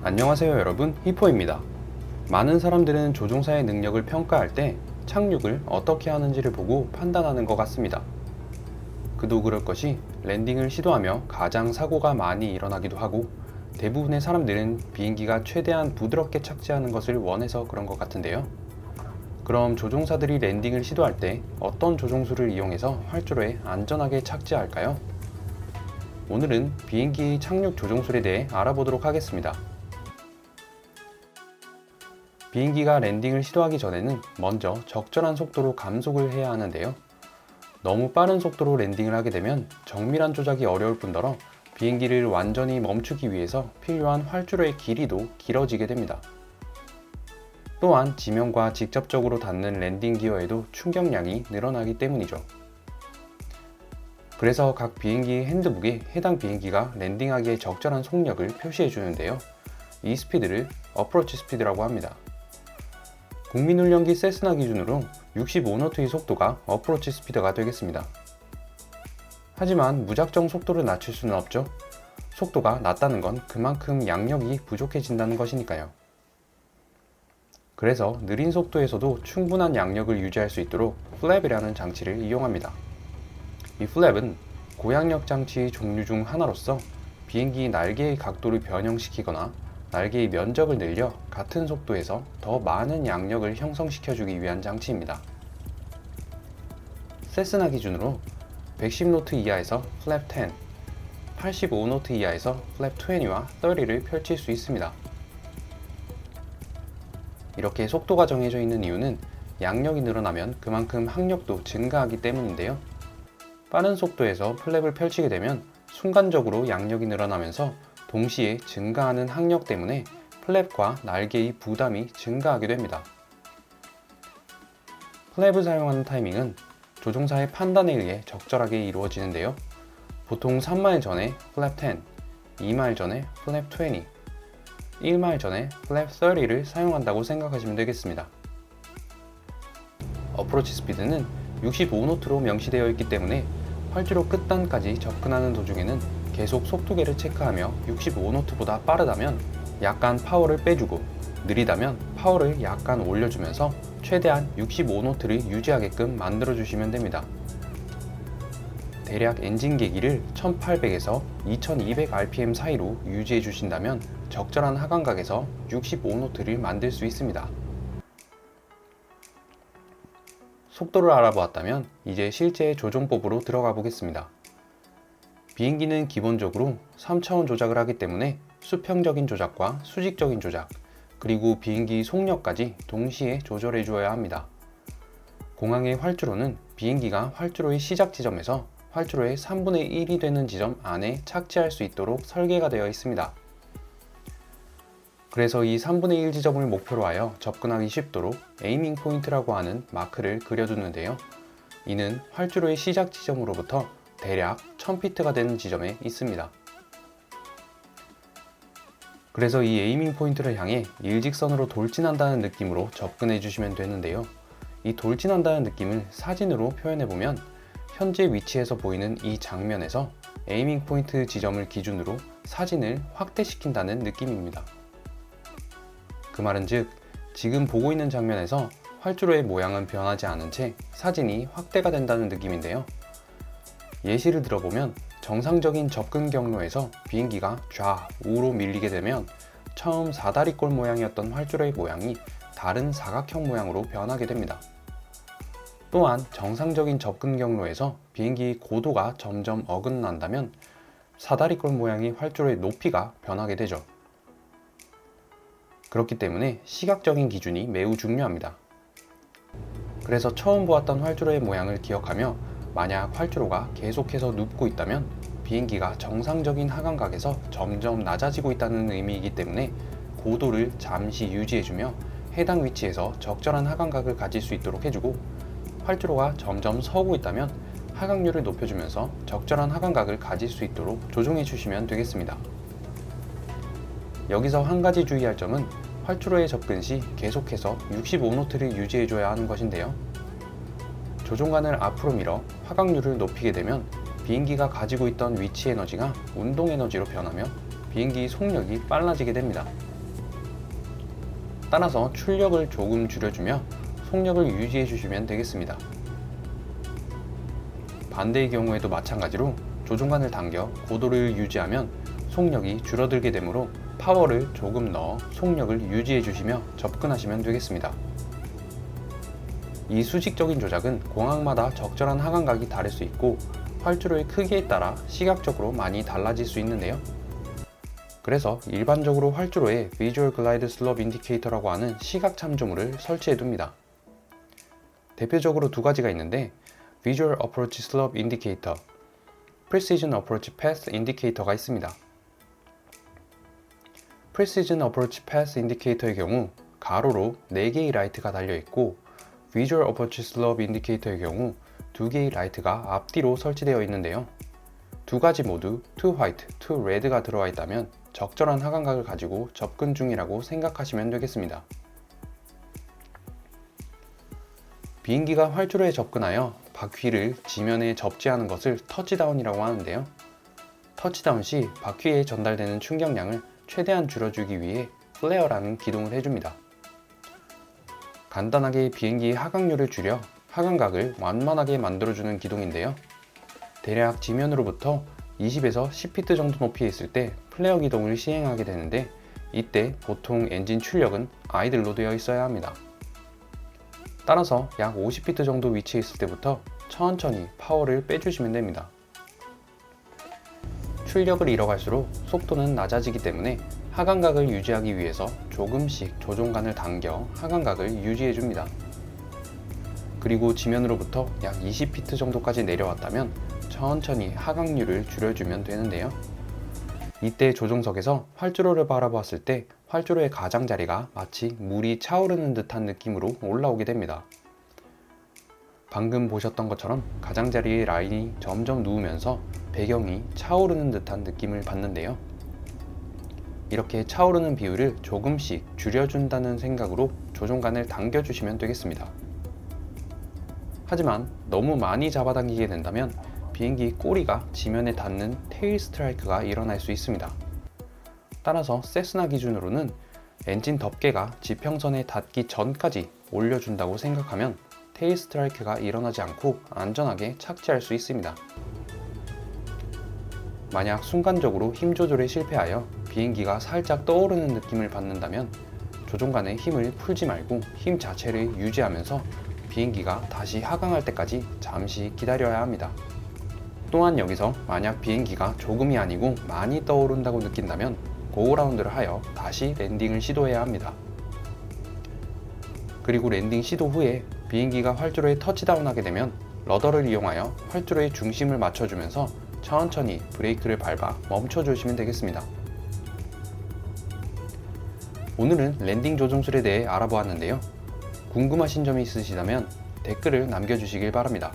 안녕하세요 여러분 히포입니다. 많은 사람들은 조종사의 능력을 평가할 때 착륙을 어떻게 하는지를 보고 판단하는 것 같습니다. 그도 그럴 것이 랜딩을 시도하며 가장 사고가 많이 일어나기도 하고 대부분의 사람들은 비행기가 최대한 부드럽게 착지하는 것을 원해서 그런 것 같은데요. 그럼 조종사들이 랜딩을 시도할 때 어떤 조종수를 이용해서 활주로에 안전하게 착지할까요? 오늘은 비행기 착륙 조종술에 대해 알아보도록 하겠습니다. 비행기가 랜딩을 시도하기 전에는 먼저 적절한 속도로 감속을 해야 하는데요. 너무 빠른 속도로 랜딩을 하게 되면 정밀한 조작이 어려울 뿐더러 비행기를 완전히 멈추기 위해서 필요한 활주로의 길이도 길어지게 됩니다. 또한 지면과 직접적으로 닿는 랜딩 기어에도 충격량이 늘어나기 때문이죠. 그래서 각 비행기 핸드북에 해당 비행기가 랜딩하기에 적절한 속력을 표시해 주는데요. 이 스피드를 어프로치 스피드라고 합니다. 국민훈련기 세스나 기준으로 65노트의 속도가 어프로치 스피드가 되겠습니다. 하지만 무작정 속도를 낮출 수는 없죠. 속도가 낮다는 건 그만큼 양력이 부족해진다는 것이니까요. 그래서 느린 속도에서도 충분한 양력을 유지할 수 있도록 플랩이라는 장치를 이용합니다. 이 플랩은 고양력 장치의 종류 중 하나로서 비행기 날개의 각도를 변형시키거나 날개의 면적을 늘려 같은 속도에서 더 많은 양력을 형성시켜주기 위한 장치입니다. 세스나 기준으로 110노트 이하에서 플랩 10, 85노트 이하에서 플랩 20와 30를 펼칠 수 있습니다. 이렇게 속도가 정해져 있는 이유는 양력이 늘어나면 그만큼 항력도 증가하기 때문인데요. 빠른 속도에서 플랩을 펼치게 되면 순간적으로 양력이 늘어나면서 동시에 증가하는 항력 때문에 플랩과 날개의 부담이 증가하게 됩니다. 플랩을 사용하는 타이밍은 조종사의 판단에 의해 적절하게 이루어지는데요. 보통 3마일 전에 플랩 10, 2마일 전에 플랩 20, 1마일 전에 플랩 30를 사용한다고 생각하시면 되겠습니다. 어프로치 스피드는 65노트로 명시되어 있기 때문에 활주로 끝단까지 접근하는 도중에는 계속 속도계를 체크하며 65노트보다 빠르다면 약간 파워를 빼주고 느리다면 파워를 약간 올려주면서 최대한 65노트를 유지하게끔 만들어 주시면 됩니다. 대략 엔진 계기를 1800에서 2200rpm 사이로 유지해 주신다면 적절한 하강각에서 65노트를 만들 수 있습니다. 속도를 알아보았다면 이제 실제 조종법으로 들어가 보겠습니다. 비행기는 기본적으로 3차원 조작을 하기 때문에 수평적인 조작과 수직적인 조작, 그리고 비행기 속력까지 동시에 조절해 주어야 합니다. 공항의 활주로는 비행기가 활주로의 시작 지점에서 활주로의 3분의 1이 되는 지점 안에 착지할 수 있도록 설계가 되어 있습니다. 그래서 이 3분의 1 지점을 목표로 하여 접근하기 쉽도록 에이밍 포인트라고 하는 마크를 그려두는데요. 이는 활주로의 시작 지점으로부터 대략 1000피트가 되는 지점에 있습니다. 그래서 이 에이밍 포인트를 향해 일직선으로 돌진한다는 느낌으로 접근해 주시면 되는데요. 이 돌진한다는 느낌을 사진으로 표현해 보면 현재 위치에서 보이는 이 장면에서 에이밍 포인트 지점을 기준으로 사진을 확대시킨다는 느낌입니다. 그 말은 즉, 지금 보고 있는 장면에서 활주로의 모양은 변하지 않은 채 사진이 확대가 된다는 느낌인데요. 예시를 들어보면 정상적인 접근 경로에서 비행기가 좌우로 밀리게 되면 처음 사다리꼴 모양이었던 활주로의 모양이 다른 사각형 모양으로 변하게 됩니다. 또한 정상적인 접근 경로에서 비행기 고도가 점점 어긋난다면 사다리꼴 모양의 활주로의 높이가 변하게 되죠. 그렇기 때문에 시각적인 기준이 매우 중요합니다. 그래서 처음 보았던 활주로의 모양을 기억하며 만약 활주로가 계속해서 눕고 있다면 비행기가 정상적인 하강각에서 점점 낮아지고 있다는 의미이기 때문에 고도를 잠시 유지해주며 해당 위치에서 적절한 하강각을 가질 수 있도록 해주고 활주로가 점점 서고 있다면 하강률을 높여주면서 적절한 하강각을 가질 수 있도록 조정해 주시면 되겠습니다. 여기서 한 가지 주의할 점은 활주로에 접근 시 계속해서 65노트를 유지해줘야 하는 것인데요. 조종관을 앞으로 밀어 화각률을 높이게 되면 비행기가 가지고 있던 위치 에너지가 운동 에너지로 변하며 비행기 속력이 빨라지게 됩니다. 따라서 출력을 조금 줄여주며 속력을 유지해 주시면 되겠습니다. 반대의 경우에도 마찬가지로 조종간을 당겨 고도를 유지하면 속력이 줄어들게 되므로 파워를 조금 넣어 속력을 유지해 주시며 접근하시면 되겠습니다. 이 수직적인 조작은 공항마다 적절한 하강각이 다를 수 있고 활주로의 크기에 따라 시각적으로 많이 달라질 수 있는데요. 그래서 일반적으로 활주로에 Visual Glide Slope Indicator라고 하는 시각 참조물을 설치해 둡니다. 대표적으로 두 가지가 있는데 Visual Approach Slope Indicator, Precision Approach Path Indicator가 있습니다. Precision Approach Path Indicator의 경우 가로로 4개의 라이트가 달려 있고 Visual Approach Slope Indicator의 경우 2개의 라이트가 앞뒤로 설치되어 있는데요. 두 가지 모두 to white, to red가 들어와 있다면 적절한 하강각을 가지고 접근 중이라고 생각하시면 되겠습니다. 비행기가 활주로에 접근하여 바퀴를 지면에 접지하는 것을 터치다운이라고 하는데요. 터치다운 시 바퀴에 전달되는 충격량을 최대한 줄여주기 위해 플레어라는 기동을 해줍니다. 간단하게 비행기의 하강률을 줄여 하강각을 완만하게 만들어주는 기동인데요. 대략 지면으로부터 20에서 10피트 정도 높이에 있을 때 플레어 기동을 시행하게 되는데 이때 보통 엔진 출력은 아이들로 되어 있어야 합니다. 따라서 약 50피트 정도 위치에 있을 때부터 천천히 파워를 빼주시면 됩니다. 출력을 잃어갈수록 속도는 낮아지기 때문에 하강각을 유지하기 위해서 조금씩 조종간을 당겨 하강각을 유지해 줍니다. 그리고 지면으로부터 약 20피트 정도까지 내려왔다면 천천히 하강률을 줄여주면 되는데요. 이때 조종석에서 활주로를 바라보았을 때 활주로의 가장자리가 마치 물이 차오르는 듯한 느낌으로 올라오게 됩니다. 방금 보셨던 것처럼 가장자리의 라인이 점점 누우면서 배경이 차오르는 듯한 느낌을 받는데요. 이렇게 차오르는 비율을 조금씩 줄여준다는 생각으로 조종간을 당겨주시면 되겠습니다. 하지만 너무 많이 잡아당기게 된다면 비행기 꼬리가 지면에 닿는 테일 스트라이크가 일어날 수 있습니다. 따라서 세스나 기준으로는 엔진 덮개가 지평선에 닿기 전까지 올려준다고 생각하면 테일 스트라이크가 일어나지 않고 안전하게 착지할 수 있습니다. 만약 순간적으로 힘 조절에 실패하여 비행기가 살짝 떠오르는 느낌을 받는다면 조종간의 힘을 풀지 말고 힘 자체를 유지하면서 비행기가 다시 하강할 때까지 잠시 기다려야 합니다. 또한 여기서 만약 비행기가 조금이 아니고 많이 떠오른다고 느낀다면 고라운드를 하여 다시 랜딩을 시도해야 합니다. 그리고 랜딩 시도 후에 비행기가 활주로에 터치다운하게 되면 러더를 이용하여 활주로의 중심을 맞춰주면서 천천히 브레이크를 밟아 멈춰 주시면 되겠습니다. 오늘은 랜딩 조종술에 대해 알아보았는데요. 궁금하신 점이 있으시다면 댓글을 남겨주시길 바랍니다.